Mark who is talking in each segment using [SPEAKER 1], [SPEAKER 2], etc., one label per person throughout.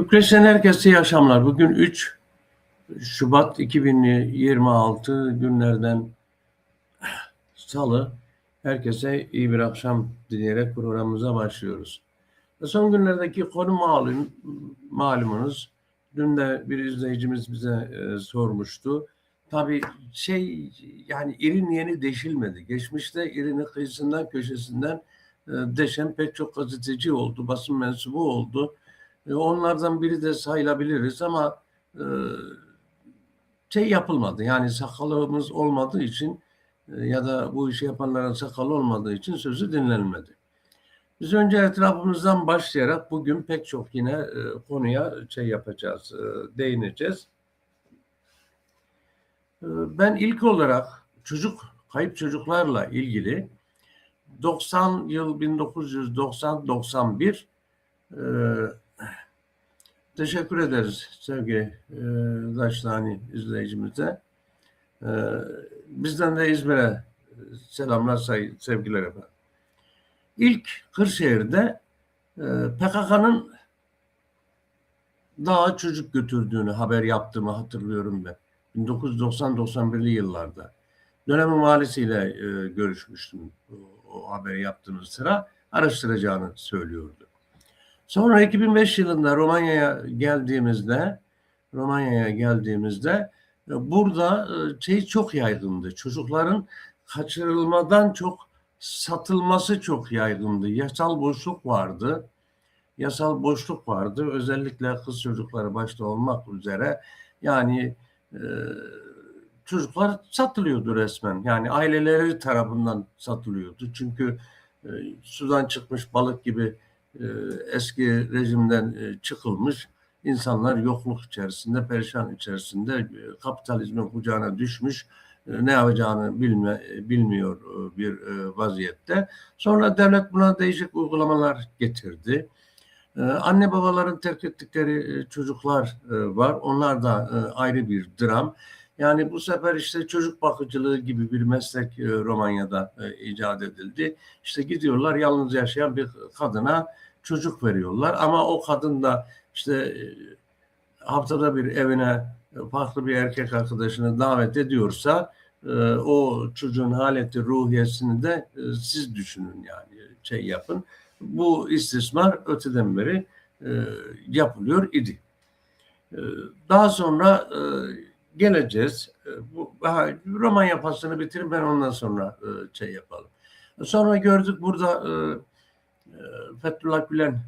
[SPEAKER 1] Bükreş'ten herkese iyi akşamlar. Bugün 3 Şubat 2026 günlerden Salı. Herkese iyi bir akşam dileyerek programımıza başlıyoruz. Son günlerdeki konu malum, malumunuz. Dün de bir izleyicimiz bize e, sormuştu. Tabii şey yani irin yeni deşilmedi. Geçmişte irini kıyısından köşesinden e, deşen pek çok gazeteci oldu, basın mensubu oldu. E, Onlardan biri de sayılabiliriz ama e, şey yapılmadı. Yani sakalımız olmadığı için e, ya da bu işi yapanların sakalı olmadığı için sözü dinlenmedi. Biz önce etrafımızdan başlayarak bugün pek çok yine e, konuya şey yapacağız, e, değineceğiz. E, Ben ilk olarak çocuk, kayıp çocuklarla ilgili 90 yıl 1990-91 e, Teşekkür ederiz sevgili e, Daştani izleyicimize. E, bizden de İzmir'e selamlar, say, sevgiler efendim. İlk Kırşehir'de e, PKK'nın daha çocuk götürdüğünü haber yaptığımı hatırlıyorum ben. 1990-91'li yıllarda. Dönemin valisiyle e, görüşmüştüm o, o haberi yaptığımız sıra. Araştıracağını söylüyordu. Sonra 2005 yılında Romanya'ya geldiğimizde Romanya'ya geldiğimizde e, burada e, şey çok yaygındı. Çocukların kaçırılmadan çok satılması çok yaygındı. Yasal boşluk vardı. Yasal boşluk vardı. Özellikle kız çocukları başta olmak üzere yani e, çocuklar satılıyordu resmen. Yani aileleri tarafından satılıyordu. Çünkü e, sudan çıkmış balık gibi e, eski rejimden e, çıkılmış insanlar yokluk içerisinde, perişan içerisinde e, kapitalizmin kucağına düşmüş e, ne yapacağını bilme, e, bilmiyor e, bir vaziyette. Sonra devlet buna değişik uygulamalar getirdi. Anne babaların terk ettikleri çocuklar var. Onlar da ayrı bir dram. Yani bu sefer işte çocuk bakıcılığı gibi bir meslek e, Romanya'da e, icat edildi. İşte gidiyorlar yalnız yaşayan bir kadına çocuk veriyorlar ama o kadın da işte e, haftada bir evine farklı bir erkek arkadaşını davet ediyorsa e, o çocuğun haleti ruhiyesini de siz düşünün yani şey yapın. Bu istismar öteden beri yapılıyor idi. Daha sonra geleceğiz. E, bu ha, Romanya pasını bitirin ben ondan sonra e, şey yapalım. Sonra gördük burada e, e, Fethullah Gülen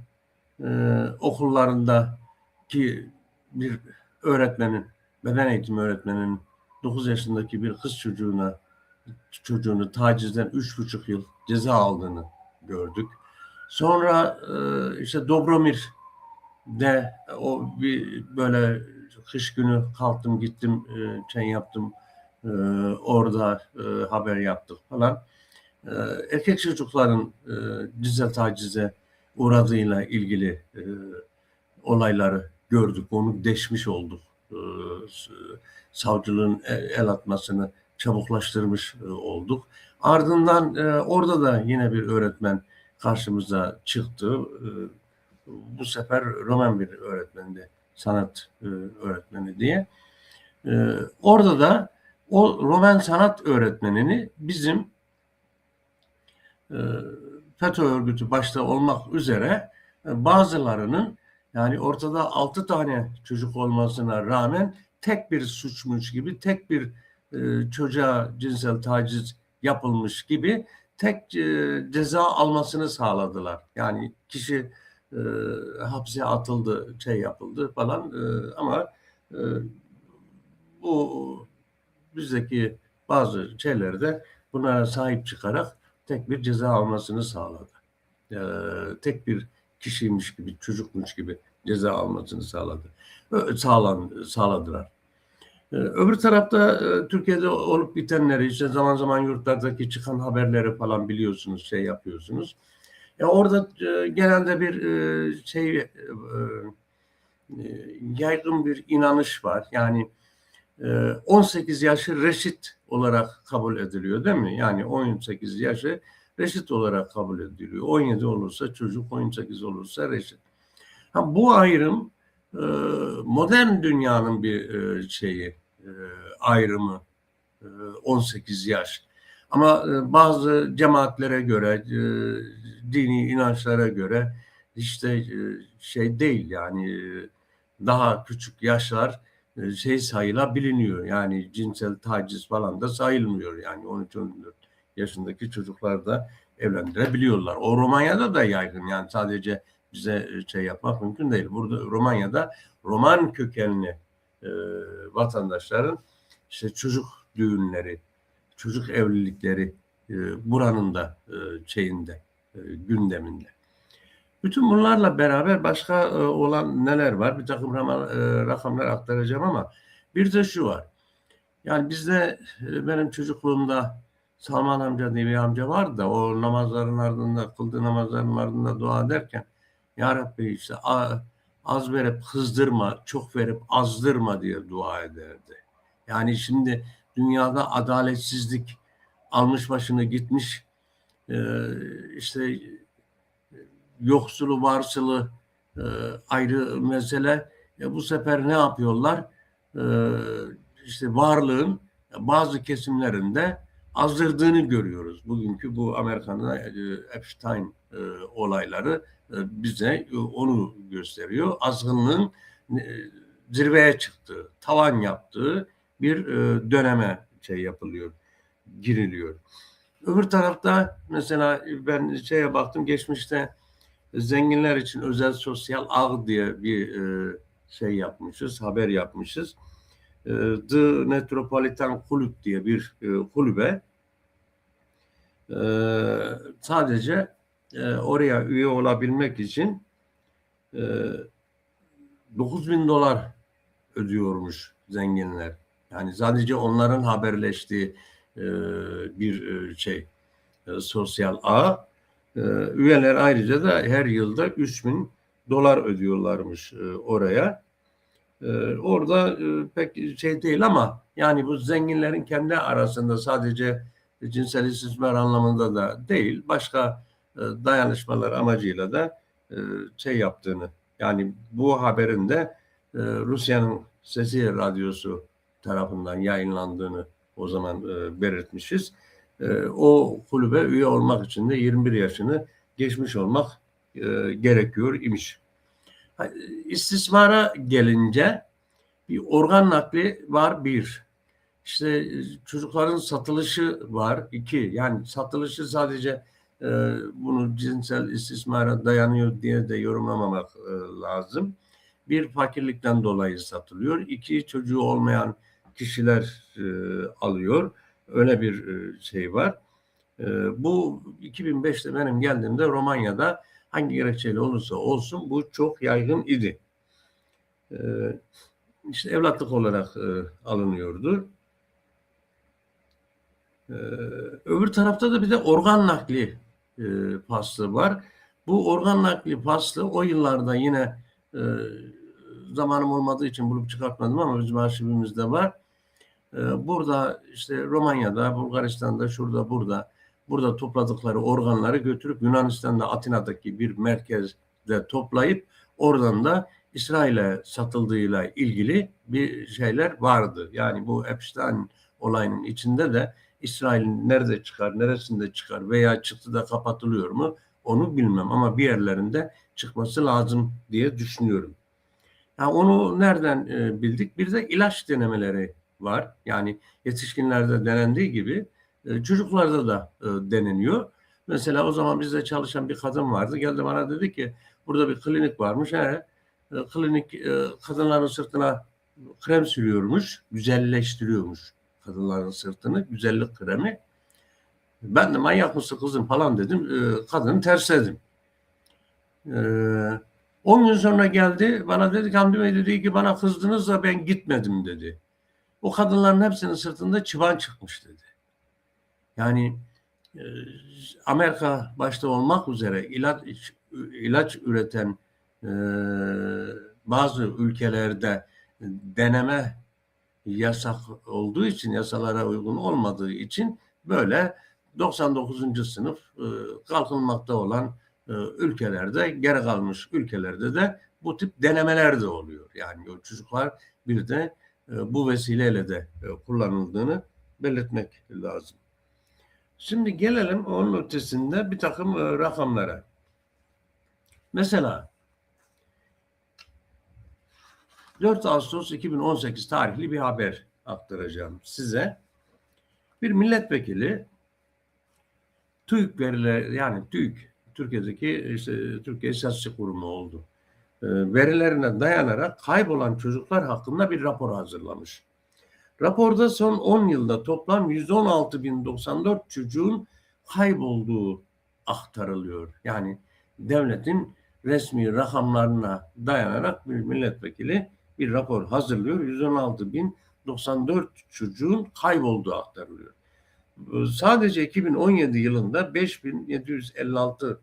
[SPEAKER 1] e, okullarında ki bir öğretmenin, beden eğitimi öğretmeninin 9 yaşındaki bir kız çocuğuna çocuğunu tacizden 3,5 yıl ceza aldığını gördük. Sonra e, işte Dobromir'de o bir böyle kış günü kalktım gittim e, şey yaptım e, orada e, haber yaptık falan. E, erkek çocukların e, cinsel tacize uğradığıyla ilgili olayları gördük. Onu deşmiş olduk. Savcılığın el, atmasını çabuklaştırmış olduk. Ardından orada da yine bir öğretmen karşımıza çıktı. Bu sefer Roman bir öğretmendi. Sanat e, öğretmeni diye. E, orada da o Roman sanat öğretmenini bizim e, FETÖ örgütü başta olmak üzere e, bazılarının yani ortada altı tane çocuk olmasına rağmen tek bir suçmuş gibi tek bir çocuğa cinsel taciz yapılmış gibi tek ceza almasını sağladılar. Yani kişi e, hapse atıldı, şey yapıldı falan e, ama e, bu bizdeki bazı şeylerde bunlara sahip çıkarak tek bir ceza almasını sağladı. Ee, tek bir kişiymiş gibi, çocukmuş gibi ceza almasını sağladı. Sağlan, sağladılar. Ee, öbür tarafta e, Türkiye'de olup bitenleri, işte zaman zaman yurtlardaki çıkan haberleri falan biliyorsunuz, şey yapıyorsunuz. Ya orada e, genelde bir e, şey e, e, yaygın bir inanış var. Yani e, 18 yaşı reşit olarak kabul ediliyor değil mi? Yani 18 yaşı reşit olarak kabul ediliyor. 17 olursa çocuk, 18 olursa reşit. Ha, bu ayrım e, modern dünyanın bir e, şeyi e, ayrımı e, 18 yaş. Ama e, bazı cemaatlere göre, e, dini inançlara göre işte e, şey değil yani daha küçük yaşlar şey sayılabiliyor. Yani cinsel taciz falan da sayılmıyor. Yani 13-14 yaşındaki çocuklar da evlendirebiliyorlar. O Romanya'da da yaygın. Yani sadece bize şey yapmak mümkün değil. Burada Romanya'da Roman kökenli e, vatandaşların işte çocuk düğünleri, çocuk evlilikleri e, buranın da e, şeyinde, e, gündeminde. Bütün bunlarla beraber başka e, olan neler var? Bir takım rakamlar aktaracağım ama bir de şu var. Yani bizde benim çocukluğumda Salman amca diye bir amca vardı da o namazların ardında, kıldığı namazların ardında dua ederken Ya Rabbi işte az verip kızdırma, çok verip azdırma diye dua ederdi. Yani şimdi dünyada adaletsizlik almış başını gitmiş e, işte yoksulu varsılı e, ayrı mesele. E, bu sefer ne yapıyorlar? E, işte varlığın bazı kesimlerinde azdırdığını görüyoruz. Bugünkü bu Amerika'nın e, Epstein e, olayları e, bize e, onu gösteriyor. Azgınlığın e, zirveye çıktığı, tavan yaptığı bir e, döneme şey yapılıyor, giriliyor. Öbür tarafta mesela ben şeye baktım geçmişte zenginler için özel sosyal ağ diye bir e, şey yapmışız, haber yapmışız. E, The Metropolitan Kulüp diye bir kulübe sadece oraya üye olabilmek için e, 9 bin dolar ödüyormuş zenginler. Yani sadece onların haberleştiği e, bir e, şey e, sosyal ağ. E, üyeler ayrıca da her yılda 3 bin dolar ödüyorlarmış e, oraya. E, orada e, pek şey değil ama yani bu zenginlerin kendi arasında sadece cinsel istismar anlamında da değil başka e, dayanışmalar amacıyla da e, şey yaptığını yani bu haberin de e, Rusya'nın Sesi Radyosu tarafından yayınlandığını o zaman e, belirtmişiz. E, o kulübe üye olmak için de 21 yaşını geçmiş olmak e, gerekiyor imiş. İstismara gelince bir organ nakli var bir. İşte e, çocukların satılışı var iki. Yani satılışı sadece e, bunu cinsel istismara dayanıyor diye de yorumlamamak e, lazım. Bir fakirlikten dolayı satılıyor. İki çocuğu olmayan kişiler e, alıyor. Öyle bir e, şey var. E, bu 2005'te benim geldiğimde Romanya'da hangi gerekçeyle olursa olsun bu çok yaygın idi. E, işte evlatlık olarak e, alınıyordu. E, öbür tarafta da bir de organ nakli e, faslı var. Bu organ nakli faslı o yıllarda yine e, zamanım olmadığı için bulup çıkartmadım ama bizim arşivimizde var. E, burada işte Romanya'da, Bulgaristan'da, şurada, burada burada topladıkları organları götürüp Yunanistan'da Atina'daki bir merkezde toplayıp oradan da İsrail'e satıldığıyla ilgili bir şeyler vardı. Yani bu Epstein olayının içinde de İsrail'in nerede çıkar, neresinde çıkar veya çıktı da kapatılıyor mu onu bilmem ama bir yerlerinde çıkması lazım diye düşünüyorum. Yani onu nereden e, bildik? Bir de ilaç denemeleri var. Yani yetişkinlerde denendiği gibi e, çocuklarda da e, deneniyor. Mesela o zaman bizde çalışan bir kadın vardı. Geldi bana dedi ki burada bir klinik varmış. He, e, klinik kadınların sırtına krem sürüyormuş, güzelleştiriyormuş kadınların sırtını, güzellik kremi. Ben de manyak mısın kızım falan dedim. E, kadını tersledim. E, 10 gün sonra geldi bana dedi ki Hamdi Bey dedi ki bana kızdınız da ben gitmedim dedi. O kadınların hepsinin sırtında çıban çıkmış dedi. Yani e, Amerika başta olmak üzere ilaç ilaç üreten e, bazı ülkelerde deneme yasak olduğu için yasalara uygun olmadığı için böyle 99. sınıf e, kalkınmakta olan ülkelerde, geri kalmış ülkelerde de bu tip denemeler de oluyor. Yani o çocuklar bir de bu vesileyle de e, kullanıldığını belirtmek lazım. Şimdi gelelim onun ötesinde bir takım e, rakamlara. Mesela 4 Ağustos 2018 tarihli bir haber aktaracağım size. Bir milletvekili TÜİK verileri yani TÜİK Türkiye'deki işte Türkiye İstatistik Kurumu oldu. E, verilerine dayanarak kaybolan çocuklar hakkında bir rapor hazırlamış. Raporda son 10 yılda toplam 116.094 çocuğun kaybolduğu aktarılıyor. Yani devletin resmi rakamlarına dayanarak bir milletvekili bir rapor hazırlıyor. 116.094 çocuğun kaybolduğu aktarılıyor. Sadece 2017 yılında 5756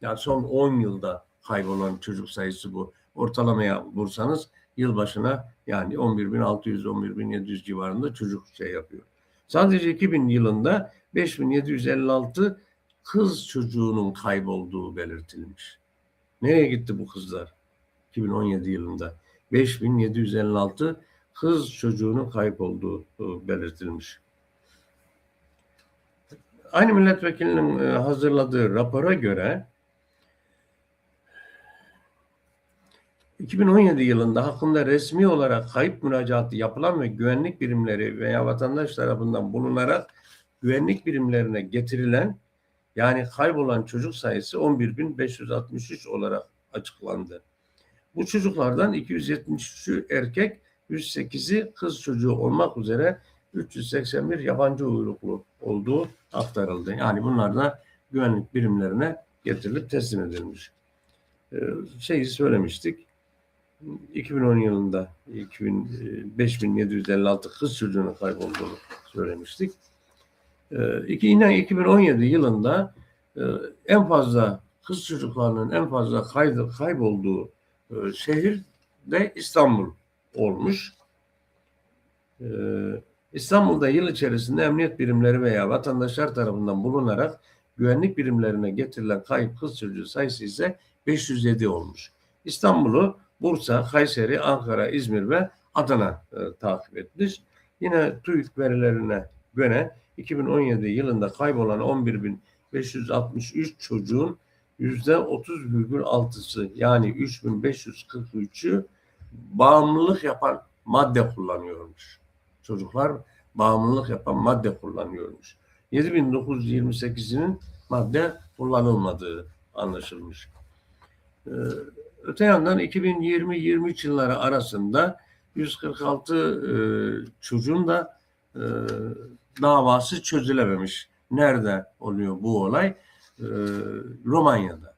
[SPEAKER 1] yani son 10 yılda kaybolan çocuk sayısı bu. Ortalamaya vursanız yıl başına yani 11.600-11.700 civarında çocuk şey yapıyor. Sadece 2000 yılında 5756 kız çocuğunun kaybolduğu belirtilmiş. Nereye gitti bu kızlar? 2017 yılında 5756 kız çocuğunun kaybolduğu belirtilmiş. Aynı milletvekilinin e, hazırladığı rapora göre 2017 yılında hakkında resmi olarak kayıp müracaatı yapılan ve güvenlik birimleri veya vatandaş tarafından bulunarak güvenlik birimlerine getirilen yani kaybolan çocuk sayısı 11.563 olarak açıklandı. Bu çocuklardan 273'ü erkek, 108'i kız çocuğu olmak üzere 381 yabancı uyruklu olduğu aktarıldı. Yani bunlar da güvenlik birimlerine getirilip teslim edilmiş. Ee, şeyi söylemiştik. 2010 yılında 2000, 5756 kız çocuğunun kaybolduğunu söylemiştik. Ee, yine 2017 yılında e, en fazla kız çocuklarının en fazla kaydı, kaybolduğu e, şehir de İstanbul olmuş. İstanbul'da yıl içerisinde emniyet birimleri veya vatandaşlar tarafından bulunarak güvenlik birimlerine getirilen kayıp kız çocuğu sayısı ise 507 olmuş. İstanbul'u Bursa, Kayseri, Ankara, İzmir ve Adana e, takip etmiş. Yine TÜİK verilerine göre 2017 yılında kaybolan 11.563 çocuğun %30,6'sı yani 3543'ü bağımlılık yapan madde kullanıyormuş. Çocuklar bağımlılık yapan madde kullanıyormuş. 7928'inin madde kullanılmadığı anlaşılmış. Ee, öte yandan 2020-23 yılları arasında 146 e, çocuğun da e, davası çözülememiş. Nerede oluyor bu olay? E, Romanya'da.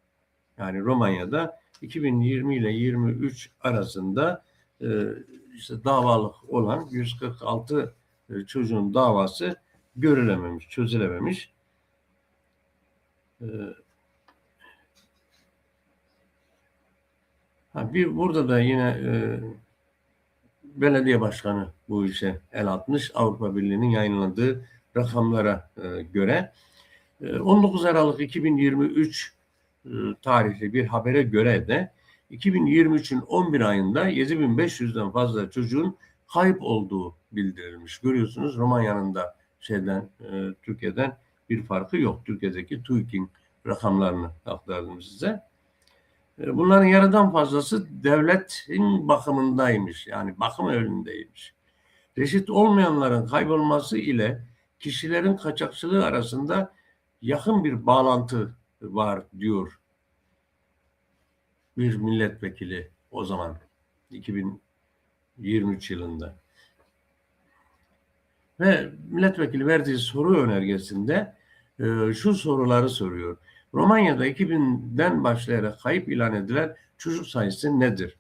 [SPEAKER 1] Yani Romanya'da 2020 ile 23 arasında e, işte davalık olan 146 e, çocuğun davası görülememiş, çözülememiş. E, ha, bir burada da yine e, belediye başkanı bu işe el atmış. Avrupa Birliği'nin yayınladığı rakamlara e, göre. E, 19 Aralık 2023 e, tarihli bir habere göre de 2023'ün 11 ayında 7500'den fazla çocuğun kayıp olduğu bildirilmiş. Görüyorsunuz Romanya'nın da şeyden e, Türkiye'den bir farkı yok. Türkiye'deki TÜİK'in rakamlarını aktardım size. E, bunların yarıdan fazlası devletin bakımındaymış. Yani bakım önündeymiş. Reşit olmayanların kaybolması ile kişilerin kaçakçılığı arasında yakın bir bağlantı var diyor bir milletvekili o zaman 2023 yılında. Ve milletvekili verdiği soru önergesinde e, şu soruları soruyor. Romanya'da 2000'den başlayarak kayıp ilan edilen çocuk sayısı nedir?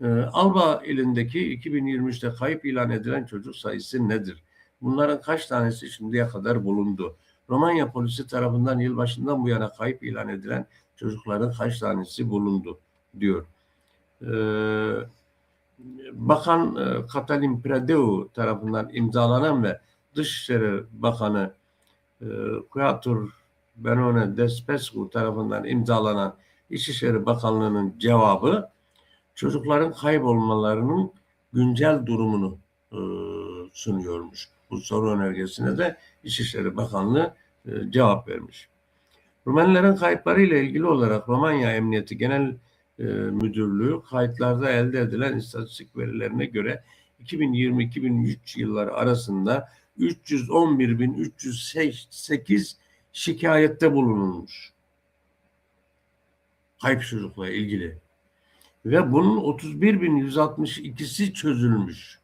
[SPEAKER 1] E, Alba ilindeki 2023'te kayıp ilan edilen çocuk sayısı nedir? Bunların kaç tanesi şimdiye kadar bulundu? Romanya polisi tarafından yılbaşından bu yana kayıp ilan edilen çocukların kaç tanesi bulundu? diyor. Ee, Bakan e, Katalin Pradeu tarafından imzalanan ve Dışişleri Bakanı e, Benone Despescu tarafından imzalanan İçişleri Bakanlığı'nın cevabı çocukların kaybolmalarının güncel durumunu e, sunuyormuş. Bu soru önergesine de İçişleri Bakanlığı e, cevap vermiş. Rumenilerin kayıplarıyla ilgili olarak Romanya Emniyeti Genel e, Müdürlüğü kayıtlarda elde edilen istatistik verilerine göre 2020-2003 yılları arasında 311.308 şikayette bulunulmuş. Kayıp çocukla ilgili. Ve bunun 31.162'si çözülmüş.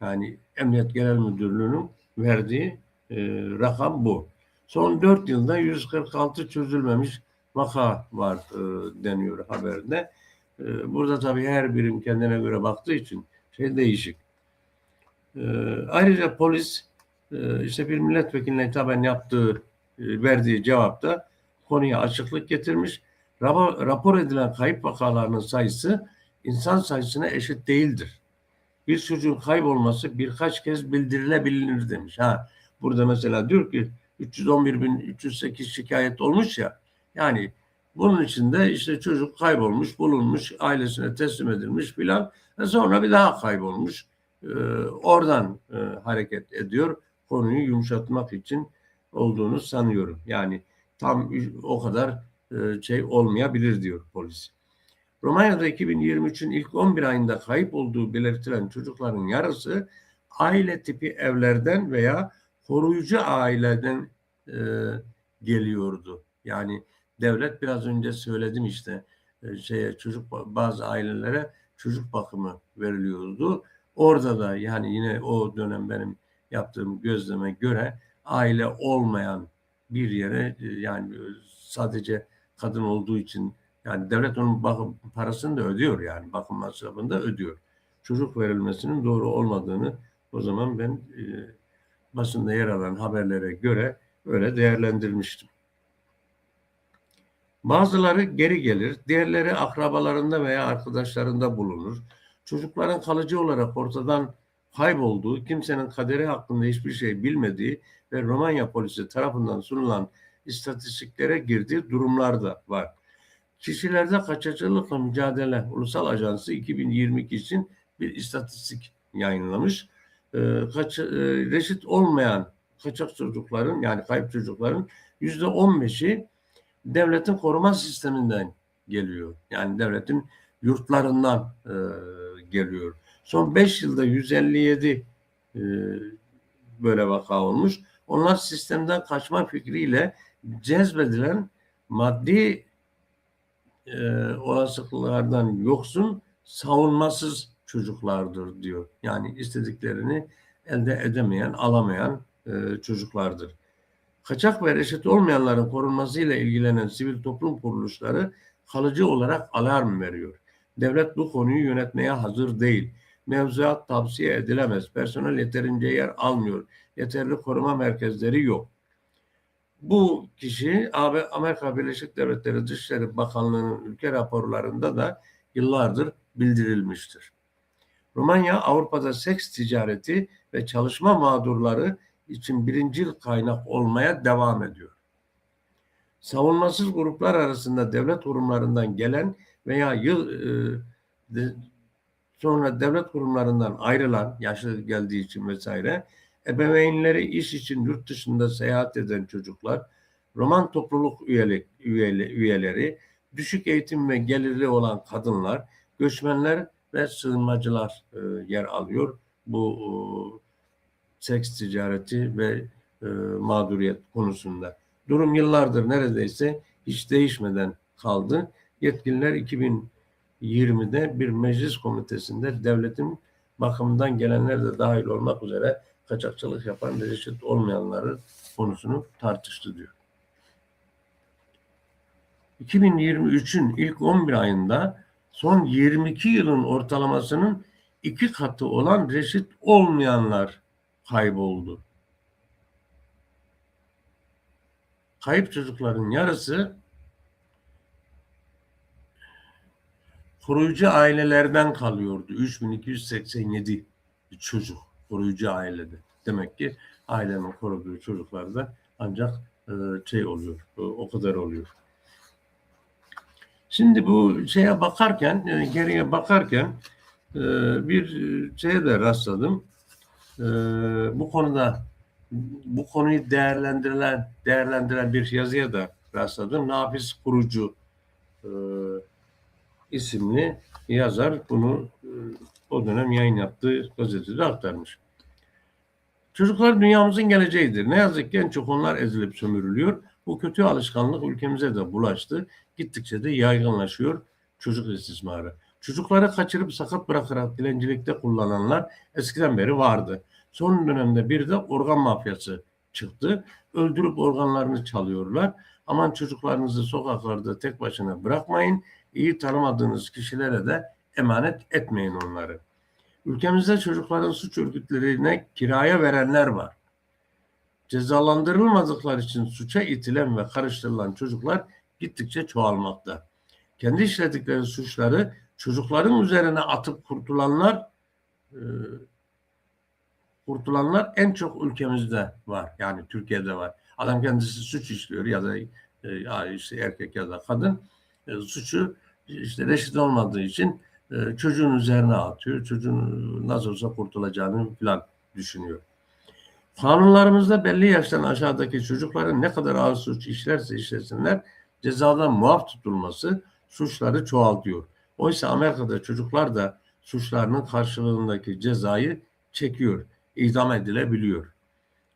[SPEAKER 1] Yani Emniyet Genel Müdürlüğü'nün verdiği e, rakam bu. Son 4 yılda 146 çözülmemiş vaka var e, deniyor haberde. E, burada tabii her birim kendine göre baktığı için şey değişik. E, ayrıca polis işte bir milletvekiline hitaben yaptığı, e, verdiği cevapta konuya açıklık getirmiş. Rapor, edilen kayıp vakalarının sayısı insan sayısına eşit değildir. Bir çocuğun kaybolması birkaç kez bildirilebilir demiş. Ha, burada mesela diyor ki 311.308 şikayet olmuş ya. Yani bunun içinde işte çocuk kaybolmuş, bulunmuş, ailesine teslim edilmiş filan. Ve sonra bir daha kaybolmuş. Ee, oradan e, hareket ediyor. Konuyu yumuşatmak için olduğunu sanıyorum. Yani tam o kadar e, şey olmayabilir diyor polis. Romanya'da 2023'ün ilk 11 ayında kayıp olduğu belirtilen çocukların yarısı aile tipi evlerden veya koruyucu aileden e, geliyordu. Yani devlet biraz önce söyledim işte e, şeye çocuk bazı ailelere çocuk bakımı veriliyordu. Orada da yani yine o dönem benim yaptığım gözleme göre aile olmayan bir yere e, yani sadece kadın olduğu için yani devlet onun bakım parasını da ödüyor yani bakım masrafını da ödüyor. Çocuk verilmesinin doğru olmadığını o zaman ben e, basında yer alan haberlere göre öyle değerlendirmiştim. Bazıları geri gelir, diğerleri akrabalarında veya arkadaşlarında bulunur. Çocukların kalıcı olarak ortadan kaybolduğu, kimsenin kaderi hakkında hiçbir şey bilmediği ve Romanya polisi tarafından sunulan istatistiklere girdiği durumlar da var. Kişilerde kaçakçılıkla mücadele Ulusal Ajansı 2022 için bir istatistik yayınlamış. Ee, kaç, e, reşit olmayan kaçak çocukların yani kayıp çocukların yüzde on beşi devletin koruma sisteminden geliyor. Yani devletin yurtlarından e, geliyor. Son 5 yılda 157 e, böyle vaka olmuş. Onlar sistemden kaçma fikriyle cezbedilen maddi e, olasılıklardan yoksun savunmasız çocuklardır diyor. Yani istediklerini elde edemeyen, alamayan e, çocuklardır. Kaçak ve reşit olmayanların korunmasıyla ilgilenen sivil toplum kuruluşları kalıcı olarak alarm veriyor. Devlet bu konuyu yönetmeye hazır değil. Mevzuat tavsiye edilemez. Personel yeterince yer almıyor. Yeterli koruma merkezleri yok. Bu kişi Amerika Birleşik Devletleri Dışişleri Bakanlığı'nın ülke raporlarında da yıllardır bildirilmiştir. Romanya Avrupa'da seks ticareti ve çalışma mağdurları için birincil kaynak olmaya devam ediyor. Savunmasız gruplar arasında devlet kurumlarından gelen veya yıl e, sonra devlet kurumlarından ayrılan yaşı geldiği için vesaire ebeveynleri iş için yurt dışında seyahat eden çocuklar, roman topluluk üyelik, üyeli, üyeleri, düşük eğitim ve gelirli olan kadınlar, göçmenler ve sığınmacılar e, yer alıyor bu e, seks ticareti ve e, mağduriyet konusunda. Durum yıllardır neredeyse hiç değişmeden kaldı. Yetkililer 2020'de bir meclis komitesinde devletin bakımından gelenler de dahil olmak üzere kaçakçılık yapan ve reşit olmayanları konusunu tartıştı diyor. 2023'ün ilk 11 ayında son 22 yılın ortalamasının iki katı olan reşit olmayanlar kayboldu. Kayıp çocukların yarısı koruyucu ailelerden kalıyordu. 3287 çocuk koruyucu ailede. Demek ki ailenin koruduğu çocuklar da ancak e, şey oluyor. E, o kadar oluyor. Şimdi bu şeye bakarken, e, geriye bakarken bir şeye de rastladım. Bu konuda bu konuyu değerlendirilen değerlendiren bir yazıya da rastladım. Nafiz Kurucu e, isimli yazar bunu e, o dönem yayın yaptığı gazetede aktarmış. Çocuklar dünyamızın geleceğidir. Ne yazık ki en çok onlar ezilip sömürülüyor. Bu kötü alışkanlık ülkemize de bulaştı. Gittikçe de yaygınlaşıyor çocuk istismarı. Çocukları kaçırıp sakat bırakarak dilencilikte kullananlar eskiden beri vardı. Son dönemde bir de organ mafyası çıktı. Öldürüp organlarını çalıyorlar. Aman çocuklarınızı sokaklarda tek başına bırakmayın. İyi tanımadığınız kişilere de emanet etmeyin onları. Ülkemizde çocukların suç örgütlerine kiraya verenler var. Cezalandırılmadıkları için suça itilen ve karıştırılan çocuklar gittikçe çoğalmakta. Kendi işledikleri suçları çocukların üzerine atıp kurtulanlar e, kurtulanlar en çok ülkemizde var. Yani Türkiye'de var. Adam kendisi suç işliyor ya da e, işte erkek ya da kadın e, suçu işte reşit olmadığı için e, çocuğun üzerine atıyor. Çocuğun nasıl olsa kurtulacağını falan düşünüyor. Kanunlarımızda belli yaştan aşağıdaki çocukların ne kadar ağır suç işlerse işlesinler cezadan muaf tutulması suçları çoğaltıyor. Oysa Amerika'da çocuklar da suçlarının karşılığındaki cezayı çekiyor, idam edilebiliyor.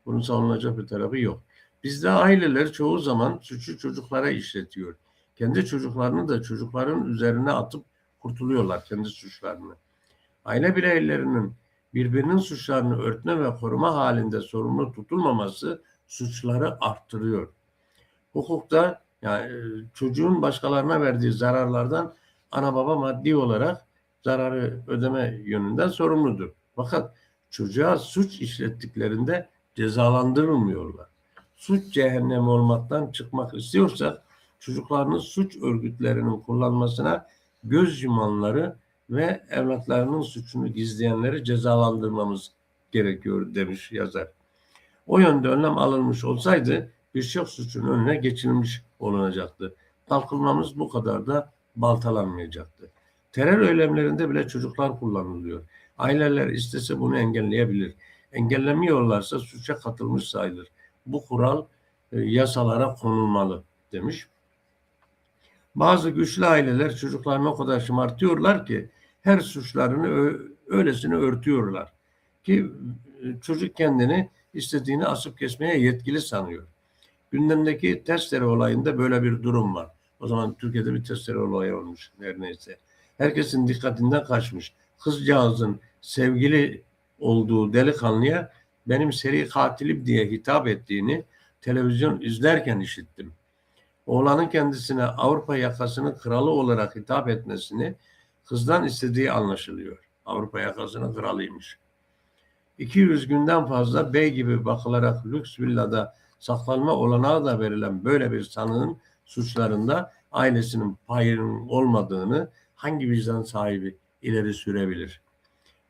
[SPEAKER 1] Bunun savunulacak bir tarafı yok. Bizde aileler çoğu zaman suçu çocuklara işletiyor. Kendi çocuklarını da çocukların üzerine atıp kurtuluyorlar kendi suçlarını. Aile bireylerinin birbirinin suçlarını örtme ve koruma halinde sorumlu tutulmaması suçları arttırıyor. Hukukta yani e, çocuğun başkalarına verdiği zararlardan ana baba maddi olarak zararı ödeme yönünden sorumludur. Fakat çocuğa suç işlettiklerinde cezalandırılmıyorlar. Suç cehennemi olmaktan çıkmak istiyorsak çocuklarını suç örgütlerinin kullanmasına göz yumanları ve evlatlarının suçunu gizleyenleri cezalandırmamız gerekiyor demiş yazar. O yönde önlem alınmış olsaydı birçok suçun önüne geçilmiş olunacaktı. Kalkınmamız bu kadar da baltalanmayacaktı. Terör eylemlerinde bile çocuklar kullanılıyor. Aileler istese bunu engelleyebilir. Engellemiyorlarsa suça katılmış sayılır. Bu kural e, yasalara konulmalı demiş. Bazı güçlü aileler çocuklarını o kadar şımartıyorlar ki her suçlarını öylesine örtüyorlar. Ki e, çocuk kendini istediğini asıp kesmeye yetkili sanıyor. Gündemdeki testere olayında böyle bir durum var. O zaman Türkiye'de bir testere olayı olmuş her neyse. Herkesin dikkatinden kaçmış. Kızcağızın sevgili olduğu delikanlıya benim seri katilim diye hitap ettiğini televizyon izlerken işittim. Oğlanın kendisine Avrupa yakasının kralı olarak hitap etmesini kızdan istediği anlaşılıyor. Avrupa yakasının kralıymış. 200 günden fazla bey gibi bakılarak lüks villada saklanma olanağı da verilen böyle bir sanığın suçlarında ailesinin payının olmadığını hangi vicdan sahibi ileri sürebilir?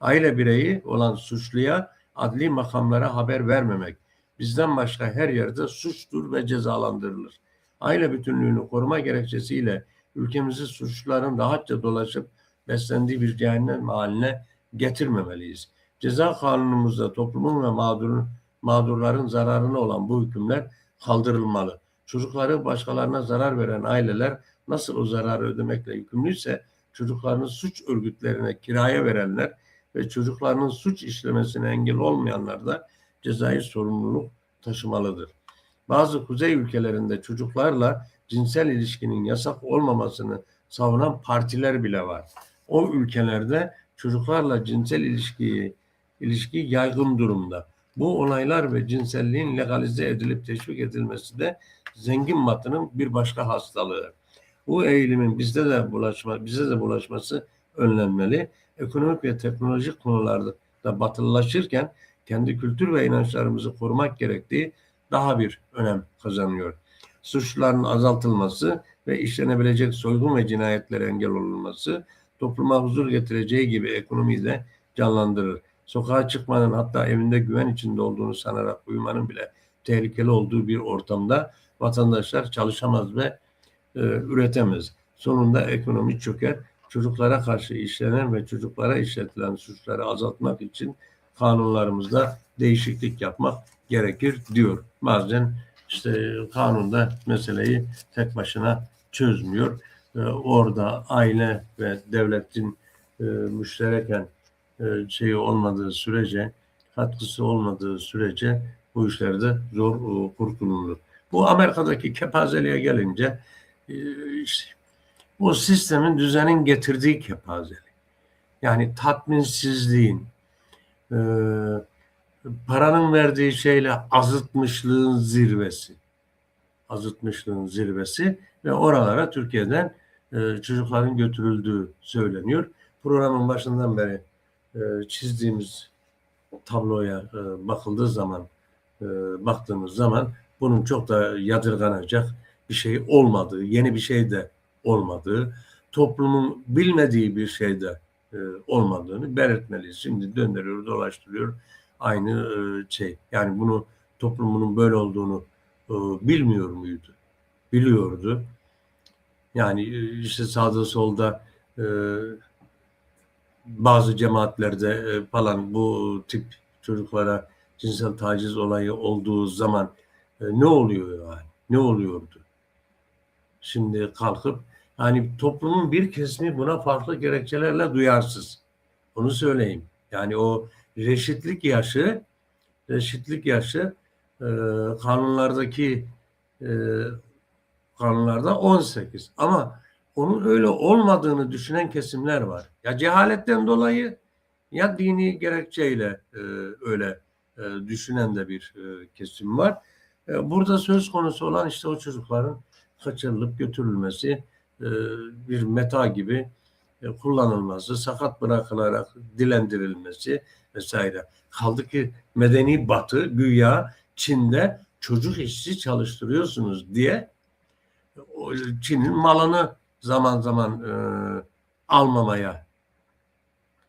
[SPEAKER 1] Aile bireyi olan suçluya adli makamlara haber vermemek bizden başka her yerde suçtur ve cezalandırılır. Aile bütünlüğünü koruma gerekçesiyle ülkemizi suçluların rahatça dolaşıp beslendiği bir cehennem haline getirmemeliyiz. Ceza kanunumuzda toplumun ve mağdurun, mağdurların zararına olan bu hükümler kaldırılmalı. Çocukları başkalarına zarar veren aileler nasıl o zararı ödemekle yükümlüyse çocuklarını suç örgütlerine kiraya verenler ve çocuklarının suç işlemesine engel olmayanlar da cezai sorumluluk taşımalıdır. Bazı kuzey ülkelerinde çocuklarla cinsel ilişkinin yasak olmamasını savunan partiler bile var. O ülkelerde çocuklarla cinsel ilişkiyi ilişki yaygın durumda. Bu olaylar ve cinselliğin legalize edilip teşvik edilmesi de zengin batının bir başka hastalığı. Bu eğilimin bizde de bulaşma, bize de bulaşması önlenmeli. Ekonomik ve teknolojik konularda da batılılaşırken kendi kültür ve inançlarımızı korumak gerektiği daha bir önem kazanıyor. Suçların azaltılması ve işlenebilecek soygun ve cinayetlere engel olunması topluma huzur getireceği gibi ekonomiyi de canlandırır. Sokağa çıkmanın hatta evinde güven içinde olduğunu sanarak uyumanın bile tehlikeli olduğu bir ortamda vatandaşlar çalışamaz ve e, üretemez. Sonunda ekonomi çöker. Çocuklara karşı işlenen ve çocuklara işletilen suçları azaltmak için kanunlarımızda değişiklik yapmak gerekir diyor. Bazen işte kanunda meseleyi tek başına çözmüyor. Ee, orada aile ve devletin e, müştereken e, şeyi olmadığı sürece, katkısı olmadığı sürece bu işlerde zor e, kurtulunur. Bu Amerika'daki kepazeliğe gelince e, işte, bu sistemin düzenin getirdiği kepazelik. Yani tatminsizliğin, e, paranın verdiği şeyle azıtmışlığın zirvesi. Azıtmışlığın zirvesi ve oralara Türkiye'den e, çocukların götürüldüğü söyleniyor. Programın başından beri e, çizdiğimiz tabloya e, bakıldığı zaman, e, baktığımız zaman bunun çok da yadırganacak bir şey olmadığı, yeni bir şey de olmadığı, toplumun bilmediği bir şey de olmadığını belirtmeliyiz. Şimdi döndürüyor, dolaştırıyor aynı şey. Yani bunu toplumunun böyle olduğunu bilmiyor muydu? Biliyordu. Yani işte sağda solda bazı cemaatlerde falan bu tip çocuklara cinsel taciz olayı olduğu zaman ne oluyor yani? Ne oluyordu? Şimdi kalkıp yani toplumun bir kesimi buna farklı gerekçelerle duyarsız. Onu söyleyeyim. Yani o reşitlik yaşı reşitlik yaşı e, kanunlardaki e, kanunlarda 18 ama onun öyle olmadığını düşünen kesimler var. Ya cehaletten dolayı ya dini gerekçeyle e, öyle e, düşünen de bir e, kesim var. E, burada söz konusu olan işte o çocukların kaçırılıp götürülmesi e, bir meta gibi e, kullanılması, sakat bırakılarak dilendirilmesi vesaire. Kaldı ki medeni batı güya Çin'de çocuk işçi çalıştırıyorsunuz diye Çin'in malını zaman zaman e, almamaya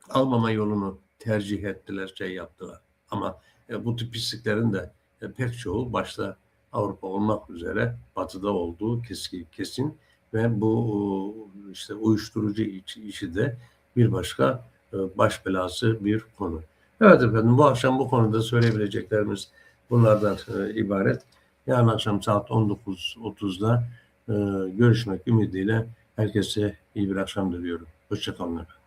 [SPEAKER 1] almama yolunu tercih ettiler, şey yaptılar. Ama e, bu tip pisliklerin de e, pek çoğu başta Avrupa olmak üzere batıda olduğu kesin, kesin ve bu işte uyuşturucu işi de bir başka e, baş belası bir konu. Evet efendim bu akşam bu konuda söyleyebileceklerimiz bunlardan e, ibaret. Yarın akşam saat 19.30'da e, görüşmek ümidiyle herkese iyi bir akşam diliyorum. Hoşçakalın efendim.